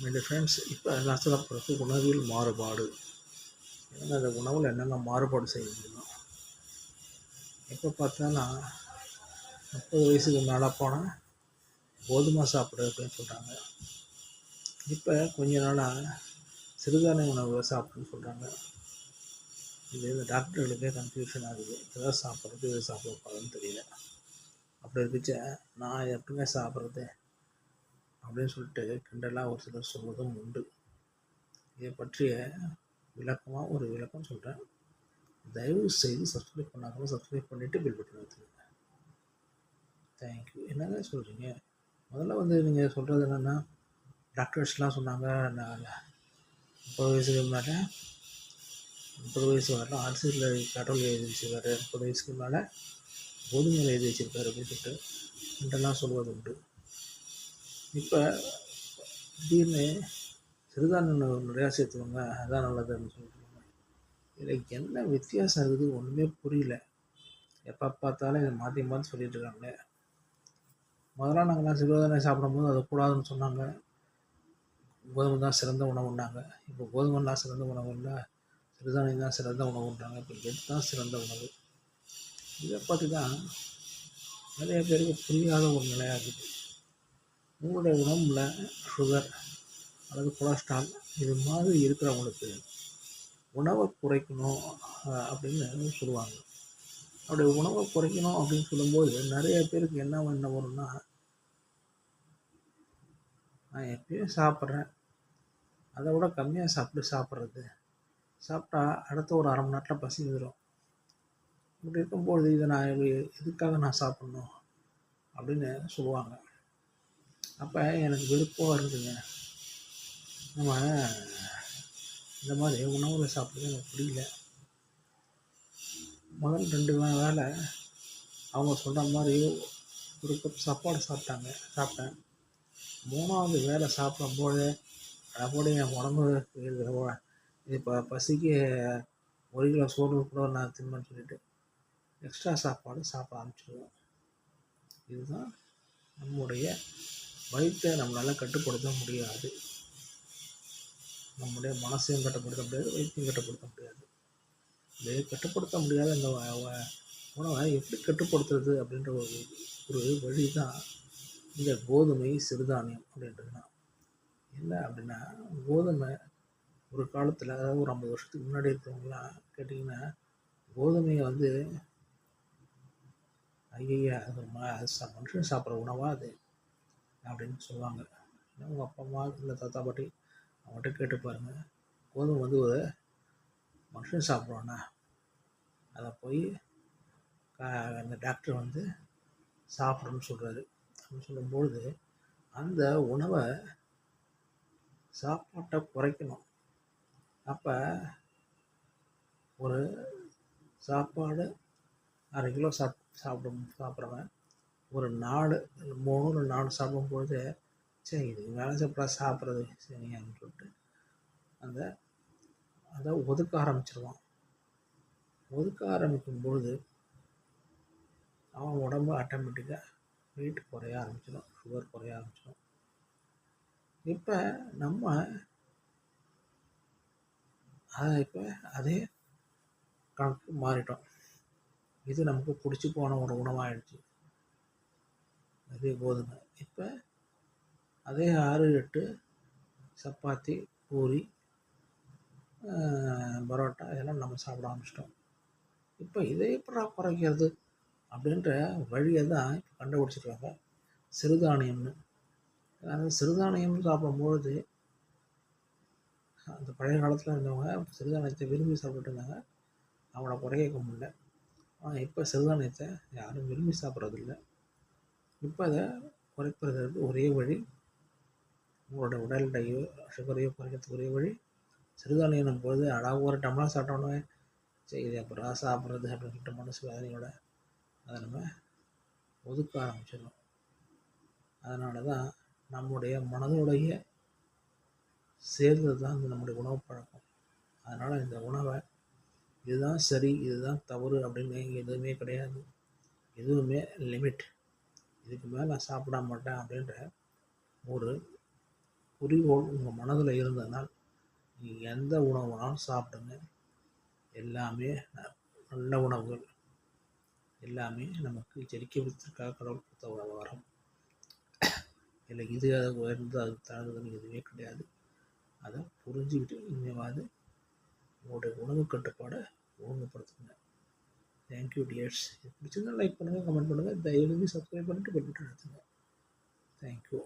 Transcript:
Mighty friends இப்போ நான் சொல்ல போகிறது உணவில் மாறுபாடு. ஏன்னா அந்த உணவில் என்னென்ன மாறுபாடு செய்ய முடியும் எப்போ பார்த்தோன்னா முப்பது வயசுக்கு மேலே போனால் கோதுமை சாப்பிடு அப்படின்னு சொல்கிறாங்க இப்போ கொஞ்ச நாளாக சிறுதானிய உணவுகளை சாப்பிடுன்னு சொல்கிறாங்க இது இந்த டாக்டர்களுக்கே கன்ஃபியூஷன் ஆகுது. இதெல்லாம் சாப்பிட்றது எதை சாப்பிடக்கூடாதுன்னு தெரியல. அப்படி இருந்துச்சு நான் எப்பவுமே சாப்பிட்றது அப்படின்னு சொல்லிட்டு கிண்டலாக ஒரு சிலர் சொல்வதும் உண்டு. இதை பற்றிய விளக்கமாக ஒரு விளக்கம் சொல்கிறேன் தயவு செய்து சப்ஸ்கிரைப் பண்ணாமல் சப்ஸ்கிரைப் பண்ணிவிட்டு பில் பட்டன் வைத்துங்க தேங்க்யூ என்னங்க சொல்கிறீங்க முதல்ல வந்து நீங்கள் சொல்கிறது என்னென்னா டாக்டர்ஸ்லாம் சொன்னாங்க நான் முப்பது வயசுக்கு மேலே முப்பது வயசு வரலாம் ஆர்சியில் பெட்ரோல் எழுதி வச்சுருக்காரு. முப்பது வயசுக்கு மேலே கோதுமையில் எழுதி வச்சுருக்காரு அப்படின்னு சொல்லிட்டு கிண்டலாம் சொல்வது உண்டு. இப்போ திடீர்னு சிறுதானியம் நிறையா சேர்த்துக்கோங்க அதான் நல்லதுன்னு சொல்லிட்டு இதில் என்ன வித்தியாசம் இருக்குது ஒன்றுமே புரியல. எப்போ பார்த்தாலும் இதை மாற்றி மாற்றி சொல்லிட்டு இருக்காங்களே முதல்ல நாங்கள்லாம் சிறுதானியம் சாப்பிடும்போது அது கூடாதுன்னு சொன்னாங்க. கோதுமை தான் சிறந்த உணவுன்னாங்க. இப்போ கோதுமைலாம் சிறந்த உணவு இல்லை சிறுதானியம் தான் சிறந்த உணவுன்றாங்க. இப்போ எது தான் சிறந்த உணவு. இதை பார்த்து தான் நிறைய பேருக்கு புரியாத ஒரு நிலையாக இருக்குது. உங்களுடைய உடம்புல சுகர் அல்லது கொலஸ்ட்ரால் இது மாதிரி இருக்கிறவங்களுக்கு உணவை குறைக்கணும் அப்படின்னு சொல்லுவாங்க. அப்படி உணவை குறைக்கணும் அப்படின்னு சொல்லும்போது நிறைய பேருக்கு என்ன என்ன வரும்னா நான் எப்பயும் சாப்பிட்றேன். அதை விட கம்மியாக சாப்பிட்டு சாப்பிட்றது. சாப்பிட்டா அடுத்த ஒரு அரை மணி நேரத்தில் பசி வந்துடும் இப்படி இருக்கும்பொழுது இதை நான் எதுக்காக நான் சாப்பிட்ணும் அப்படின்னு சொல்லுவாங்க. அப்போ எனக்கு வெறுப்பாக இருக்குதுங்க நம்ம இந்த மாதிரி உணவில் சாப்பிட்றது எனக்கு பிடிக்கல முதல் ரெண்டு வேலை. அவங்க சொல்கிற மாதிரி ஒரு கப் சாப்பாடு சாப்பிட்டாங்க. சாப்பிட்டேன். மூணாவது வேலை சாப்பிடும்போது அப்படியே என் உடம்பு இருக்கிற இப்போ பசிக்கு ஒரு கிலோ சோறு கூட நான் தின்பேன்னு சொல்லிட்டு எக்ஸ்ட்ரா சாப்பாடு சாப்பிட ஆரம்பிச்சிடுவோம் இதுதான் நம்முடைய வயிற்றை நம்மளால் கட்டுப்படுத்த முடியாது. நம்முடைய மனசையும் கட்டுப்படுத்த முடியாது வயிற்றையும் கட்டுப்படுத்த முடியாது. இதை கட்டுப்படுத்த முடியாத இந்த உணவை எப்படி கட்டுப்படுத்துறது அப்படின்ற ஒரு ஒரு வழி தான் இந்த கோதுமை சிறுதானியம் அப்படின்றது. தான் என்ன அப்படின்னா கோதுமை ஒரு காலத்தில் அதாவது ஒரு ஐம்பது வருஷத்துக்கு முன்னாடி இருக்கிறவங்களாம் கேட்டிங்கன்னா கோதுமையை வந்து ஐயா அது ம- மனுஷன் சாப்பிட்ற உணவாக அது? அப்படின்னு சொல்லுவாங்க. ஏன்னா உங்கள் அப்பா அம்மா இல்லை தாத்தா பாட்டி அவங்கள்ட்ட கேட்டு பாருங்கள் கோதுமை வந்து ஒரு மனுஷன் சாப்பிட்றோன்னா அதை போய் அந்த டாக்டர் வந்து சாப்பிடணும்னு சொல்கிறாரு அப்படின்னு சொல்லும்பொழுது அந்த உணவை சாப்பாட்டை குறைக்கணும். அப்போ ஒரு சாப்பாடு அரை கிலோ சாப் சாப்பிடும் சாப்பிட்றவன் ஒரு நாலு மூணு இல்லை நாலு சாப்பிடும்பொழுது சரி இதுக்கு மேலே சாப்பிட்டா சாப்பிட்றது சரி அப்படின்னு சொல்லிட்டு அந்த அதை ஒதுக்க ஆரம்பிச்சிருவான். ஒதுக்க ஆரம்பிக்கும் பொழுது அவன் உடம்பு ஆட்டோமேட்டிக்காக வெயிட் குறைய ஆரம்பிச்சிடும் சுகர் குறைய ஆரம்பிச்சிடும். இப்போ நம்ம அதை இப்போ அதே கணக்கு மாறிட்டோம். இது நமக்கு பிடிச்சி போன ஒரு உணவாகிடுச்சு அதே கோதுமை. இப்போ அதே ஆறு எட்டு சப்பாத்தி பூரி பரோட்டா இதெல்லாம் நம்ம சாப்பிட ஆரம்பிச்சிட்டோம். இப்போ இதை எப்படா குறைக்கிறது அப்படின்ற வழியை தான் இப்போ கண்டுபிடிச்சிருக்காங்க. சிறுதானியம்னு. அந்த சிறுதானியம் சாப்பிடும்பொழுது அந்த பழைய காலத்தில் இருந்தவங்க சிறுதானியத்தை விரும்பி சாப்பிட்டுட்டு இருந்தாங்க. அவங்கள குறைக்க முடியல. ஆனால் இப்போ சிறுதானியத்தை யாரும் விரும்பி சாப்பிட்றதில்லை. இப்போ அதை குறைப்பதற்கு ஒரே வழி. உங்களோட உடல் எடையோ சுகரையோ குறைக்கிறதுக்கு ஒரே வழி. சிறுதானியம் போது அழகாக ஒரு டம்ளர் சாப்பிட்டோன்னே சரி இது அப்புறம் சாப்பிட்றது அப்படின்னு சொல்லிட்டு மனசு வேதனையோட அதை நம்ம ஒதுக்க ஆரம்பிச்சிடும் அதனால தான் நம்முடைய மனதோடைய சேர்ந்தது தான் இந்த நம்முடைய உணவு பழக்கம். அதனால் இந்த உணவை இதுதான் சரி இதுதான் தவறு அப்படின்னு எதுவுமே கிடையாது. எதுவுமே லிமிட். இதுக்கு மேலே நான் சாப்பிட மாட்டேன் அப்படின்ற ஒரு குறிக்கோள் உங்கள் மனதில் இருந்ததுனால் நீங்கள் எந்த உணவு வேணாலும் சாப்பிடுங்க. எல்லாமே ந- நல்ல உணவுகள். எல்லாமே நமக்கு ஜெயிக்க கடவுள் கொடுத்த ஒரு இல்லை இது அது உயர்ந்து அது தாழ்ந்ததுன்னு எதுவுமே கிடையாது. அதை புரிஞ்சுக்கிட்டு இனிமேவாது உங்களுடைய உணவு கட்டுப்பாடை ஒழுங்குபடுத்துங்க. தேங்க்யூ டியர்ஸ் பிடிச்சிருந்தா லைக் பண்ணுங்கள் கமெண்ட் பண்ணுங்கள் தயவுசெய்து சப்ஸ்கிரைப் பண்ணிட்டு பெல் பட்டன் அழுத்துங்க. தேங்க்யூ